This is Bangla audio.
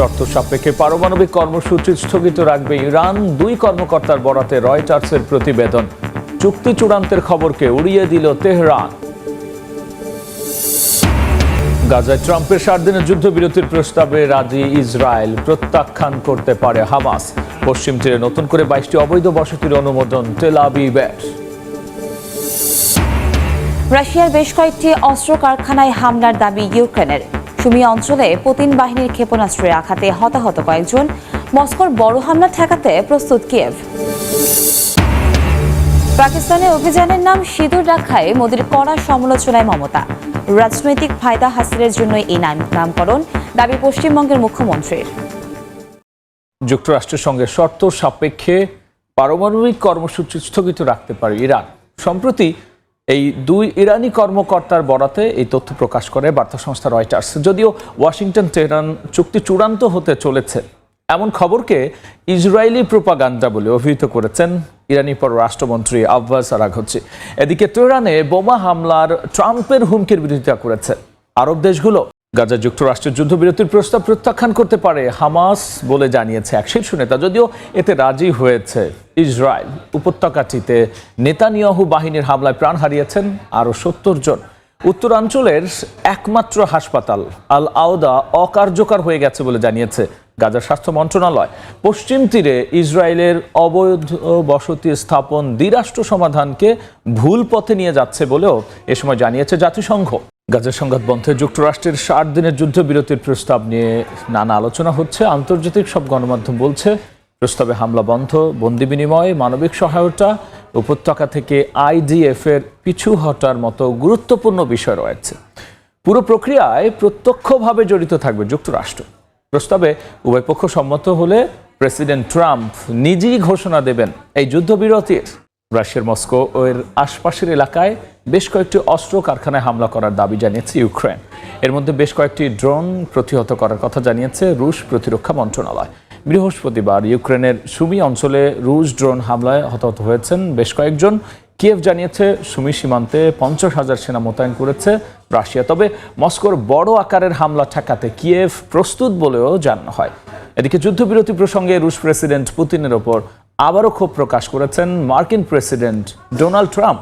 শর্ত সাপেক্ষে পারমাণবিক কর্মসূচি স্থগিত রাখবে ইরান। দুই কর্মকর্তার বরাতে রয়টার্সের প্রতিবেদন। চুক্তি চূড়ান্তের খবরকে উড়িয়ে দিল তেহরান। গাজায় ট্রাম্পের সাত দিনের যুদ্ধবিরতির প্রস্তাবে রাজি ইসরায়েল। প্রত্যাখ্যান করতে পারে হামাস। পশ্চিম তীরে নতুন করে বাইশটি অবৈধ বসতির অনুমোদন তেল আবিবের। রাশিয়ার বেশ কয়েকটি অস্ত্র কারখানায় হামলার দাবি ইউক্রেনের। সুমি অঞ্চলে পুতিন বাহিনীর ক্ষেপণাস্ত্রের আঘাতে হতাহত কয়েকজন। মস্কোর বড় হামলা ঠেকাতে প্রস্তুত কিয়েভ। পাকিস্তানে অভিযানের নাম সিঁদুর রাখায় মোদীর কড়া সমালোচনায় মমতা। রাজনৈতিক ফায়দা হাসিলের জন্য এই নাম নামকরণ, দাবি পশ্চিমবঙ্গের মুখ্যমন্ত্রীর। যুক্তরাষ্ট্রের সঙ্গে শর্ত সাপেক্ষে পারমাণবিক কর্মসূচি স্থগিত রাখতে পারে ইরান। সম্প্রতি এই দুই ইরানি কর্মকর্তার বরাতে এই তথ্য প্রকাশ করে বার্তা সংস্থা রয়টার্স। যদিও ওয়াশিংটন, তেহরান চুক্তি চূড়ান্ত হতে চলেছে। এমন খবরকে ইসরায়েলি প্রোপাগান্ডা বলে অভিহিত করেছেন ইরানি পররাষ্ট্রমন্ত্রী আব্বাস আরাঘচি। এদিকে তেহরানে বোমা হামলার ট্রাম্পের হুমকির বিরোধিতা করেছে আরব দেশগুলো। গাজা যুক্তরাষ্ট্রের যুদ্ধবিরতির প্রস্তাব প্রত্যাখ্যান করতে পারে হামাস বলে জানিয়েছে এক শীর্ষ নেতা। যদিও এতে রাজি হয়েছে ইসরায়েল, উপত্যকাটিতে নেতানিয়াহু বাহিনীর হামলায় প্রাণ হারিয়েছেন আরও সত্তর জন। উত্তরাঞ্চলের একমাত্র হাসপাতাল আল আওদা অকার্যকর হয়ে গেছে বলে জানিয়েছে গাজার স্বাস্থ্য মন্ত্রণালয়, পশ্চিম তীরে ইসরায়েলের অবৈধ বসতি স্থাপন দ্বিরাষ্ট্র সমাধানকে ভুল পথে নিয়ে যাচ্ছে বলেও এ সময় জানিয়েছে জাতিসংঘ। গাজার সংঘাত বন্ধে যুক্তরাষ্ট্রের ষাট দিনের যুদ্ধবিরতির প্রস্তাব নিয়ে নানা আলোচনা হচ্ছে। আন্তর্জাতিক সব গণমাধ্যম বলছে, প্রস্তাবে হামলা বন্ধ, বন্দি বিনিময়, মানবিক সহায়তা, উপত্যকা থেকে আইডিএফ এর পিছু হটার মতো গুরুত্বপূর্ণ বিষয় রয়েছে। পুরো প্রক্রিয়ায় প্রত্যক্ষভাবে জড়িত থাকবে যুক্তরাষ্ট্র। প্রস্তাবে উভয় পক্ষ সম্মত হলে প্রেসিডেন্ট ট্রাম্প নিজেই ঘোষণা দেবেন এই যুদ্ধবিরতির রাশিয়ার মস্কো এর আশপাশের এলাকায় বেশ কয়েকটি অস্ত্র কারখানায় হামলা করার দাবি জানিয়েছে ইউক্রেন। এর মধ্যে বেশ কয়েকটি ড্রোন প্রতিহত করার কথা জানিয়েছে রুশ প্রতিরক্ষা মন্ত্রণালয়। বৃহস্পতিবার ইউক্রেনের সুমি অঞ্চলে রুশ ড্রোন হামলায় হতাহত হয়েছেন বেশ কয়েকজন। কিয়েভ জানিয়েছে, সুমি সীমান্তে পঞ্চাশ হাজার সেনা মোতায়েন করেছে রাশিয়া। তবে মস্কোর বড় আকারের হামলা ঠেকাতে কিয়েভ প্রস্তুত বলেও জানানো হয়। এদিকে যুদ্ধবিরতি প্রসঙ্গে রুশ প্রেসিডেন্ট পুতিনের ওপর আবারও ক্ষোভ প্রকাশ করেছেন মার্কিন প্রেসিডেন্ট ডোনাল্ড ট্রাম্প।